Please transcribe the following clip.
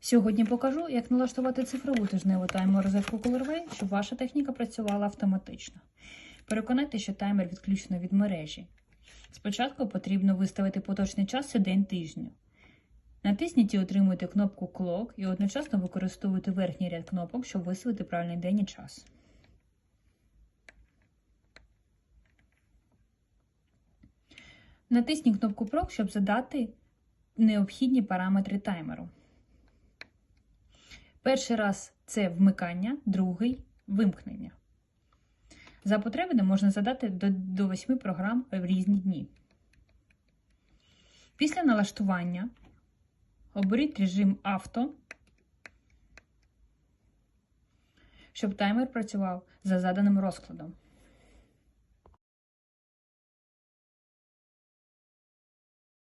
Сьогодні покажу, як налаштувати цифрову тижневу таймер-розетку Colorway, щоб ваша техніка працювала автоматично. Переконайте, що таймер відключено від мережі. Спочатку потрібно виставити поточний час і день тижню. Натисніть і отримуйте кнопку Clock і одночасно використовуйте верхній ряд кнопок, щоб виставити правильний день і час. Натисніть кнопку PROC, щоб задати необхідні параметри таймеру. Перший раз це вмикання, другий вимкнення. За потреби можна задати до, до 8 програм в різні дні. Після налаштування оберіть режим авто, щоб таймер працював за заданим розкладом.